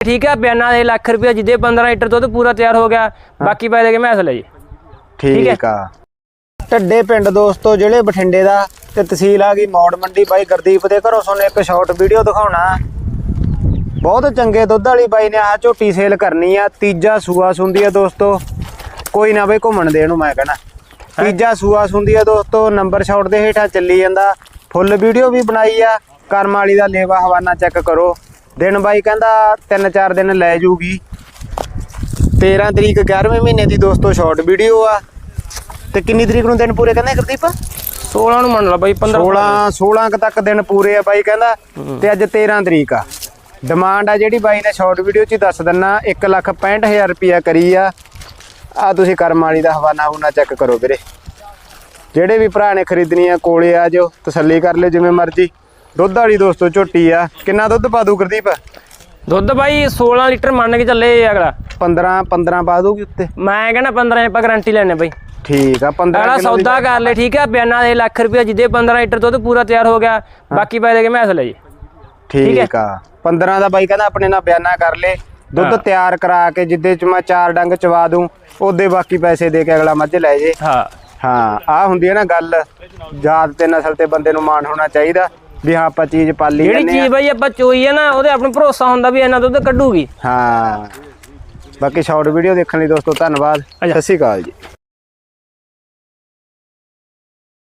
ਠੀਕ ਹੈ ਬਿਆਨਾ ਦੇ ਲੱਖ ਰੁਪਇਆ ਜਿੱਦੇ 15 ਲੀਟਰ ਦੁੱਧ ਪੂਰਾ ਤਿਆਰ ਹੋ ਗਿਆ ਬਾਕੀ ਪੈ ਦੇ ਕੇ ਮੈਸ ਲੈ ਜੀ। ਠੀਕ ਆ। ਢੱਡੇ ਪਿੰਡ ਦੋਸਤੋ ਜਿਹੜੇ ਬਠਿੰਡੇ ਦਾ ਤੇ ਤਹਿਸੀਲ ਆ ਗਈ ਮੌੜ ਮੰਡੀ। ਬਾਈ ਗੁਰਦੀਪ ਦੇ ਘਰੋਂ ਤੁਹਾਨੂੰ ਇੱਕ ਸ਼ਾਰਟ ਵੀਡੀਓ ਦਿਖਾਉਣਾ। ਬਹੁਤ ਚੰਗੇ ਦੁੱਧ ਵਾਲੀ ਬਾਈ ਨੇ ਆਹ ਝੋਟੀ ਸੇਲ ਕਰਨੀ ਆ। ਤੀਜਾ ਸੂਆ ਸੁੰਦੀ ਆ ਦੋਸਤੋ। ਕੋਈ ਨਾ ਬਈ ਘੁੰਮਣ ਦੇ ਇਹਨੂੰ ਮੈਂ ਕਹਿਣਾ। ਤੀਜਾ ਸੂਆ ਸੁੰਦੀ ਆ ਦੋਸਤੋ ਨੰਬਰ ਸ਼ਾਟ ਦੇ ਹੇਠਾਂ ਚੱਲੀ ਜਾਂਦਾ। ਫੁੱਲ ਵੀਡੀਓ ਵੀ ਬਣਾਈ ਆ। ਕਰਮ ਵਾਲੀ ਦਾ ਲੇਵਾ ਹਵਾਨਾ ਚੈੱਕ ਕਰੋ। ਦਿਨ ਬਾਈ ਕਹਿੰਦਾ 3-4 ਦਿਨ ਲੈ ਜੂਗੀ। 13 ਤਰੀਕ 11ਵੇਂ ਮਹੀਨੇ ਦੀ ਦੋਸਤੋ ਸ਼ਾਰਟ ਵੀਡੀਓ ਆ। ਤੇ ਕਿੰਨੀ ਤਰੀਕ ਨੂੰ ਦਿਨ ਪੂਰੇ ਕਹਿੰਦੇ ਗੁਰਦੀਪ? 16 ਨੂੰ ਮੰਨ ਲਾ ਬਾਈ 15 16 16 ਕੁ ਤੱਕ ਦਿਨ ਪੂਰੇ ਆ ਬਾਈ ਕਹਿੰਦਾ। ਤੇ ਅੱਜ 13 ਤਰੀਕ ਆ। ਡਿਮਾਂਡ ਆ ਜਿਹੜੀ ਬਾਈ ਨੇ ਸ਼ਾਰਟ ਵੀਡੀਓ 'ਚ ਦੱਸ ਦਿੰਨਾ 165000 ਰੁਪਿਆ ਕਰੀ ਆ। ਆ ਤੁਸੀਂ ਕਰਮ ਵਾਲੀ ਦਾ ਹਵਾਨਾ ਹੁਣਾ ਚੈੱਕ ਕਰੋ ਵੀਰੇ। ਜਿਹੜੇ ਵੀ ਭਰਾ ਨੇ ਖਰੀਦਣੀ ਆ ਕੋਲੇ ਆ ਜਾਓ ਤਸੱਲੀ ਕਰ ਲਿਓ ਜਿਵੇਂ ਮਰਜ਼ੀ। ਦੁੱਧ ਵਾਲੀ ਦੋਸਤੋ ਝੋਟੀ ਆ। ਕਿੰਨਾ ਦੁੱਧ ਪਾ ਦੂ ਗੁਰਦੀਪ? ਦੁੱਧ ਬਾਈ 16 ਲੀਟਰ ਮੰਨ ਕੇ ਚੱਲੇ ਅਗਲਾ। 15 15 ਪਾ ਦੂਗੀ ਉੱਤੇ। ਮੈਂ ਕਹਿੰਦਾ 15 ਆਪਾਂ ਗਾਰੰਟੀ ਲੈਣੇ ਬਾਈ। ਠੀਕ ਆ 15 ਅਗਲਾ ਸੌਦਾ ਕਰ ਲੈ ਠੀਕ ਹੈ ਬਿਆਨਾ ਦੇ ਲੱਖ ਰੁਪਇਆ ਜਿੱਦੇ 15 ਲੀਟਰ ਦੁੱਧ ਪੂਰਾ ਤਿਆਰ ਹੋ ਗਿਆ ਬਾਕੀ ਪੈ ਦੇ ਕੇ ਮੈਸ ਲੈ ਜੀ। ਠੀਕ ਆ। 15 ਦਾ ਬਾਈ ਕਹਿੰਦਾ ਆਪਣੇ ਨਾਲ ਬਿਆਨਾ ਕਰ ਲੇ। ਦੁੱਧ ਤਿਆਰ ਕਰਾ ਕੇ ਜਿੱਦੇ ਚ ਮੈਂ ਚਾਰ ਡੰਗ ਚਵਾ ਦੂੰ ਉਹਦੇ ਬਾਕੀ ਪੈਸੇ ਦੇ ਕੇ ਅਗਲਾ ਮੱਝ ਲੈ ਜੇ। ਹਾਂ। ਹਾਂ ਆ ਹੁੰਦੀ ਹੈ ਨਾ ਗੱਲ ਜਾਤ ਤੇ ਨਸਲ ਤੇ ਬੰਦੇ ਨੂੰ ਮਾਣ ਹੋਣਾ ਚਾਹੀਦਾ। ਵੀ ਹਾਂ ਆਪਾਂ ਚੀਜ਼ ਪਾਲੀ ਜਿਹੜੀ ਜਾਂਦੇ ਆ ਚੀਜ਼ ਬਾਈ ਆਪਾਂ ਚੋਈ ਹੈ ਨਾ ਉਹਦੇ ਆਪ ਨੂੰ ਭਰੋਸਾ ਹੁੰਦਾ ਵੀ ਇਹਨਾਂ ਦੁੱਧ ਕੱਢੂਗੀ। ਹਾਂ। ਬਾਕੀ ਸ਼ਾਰਟ ਵੀਡੀਓ ਦੇਖਣ ਲਈ ਦੋਸਤੋ ਧੰਨਵਾਦ। ਅੱਛਾ। ਸਤਿ ਸ਼੍ਰੀ ਅਕਾਲ ਜੀ।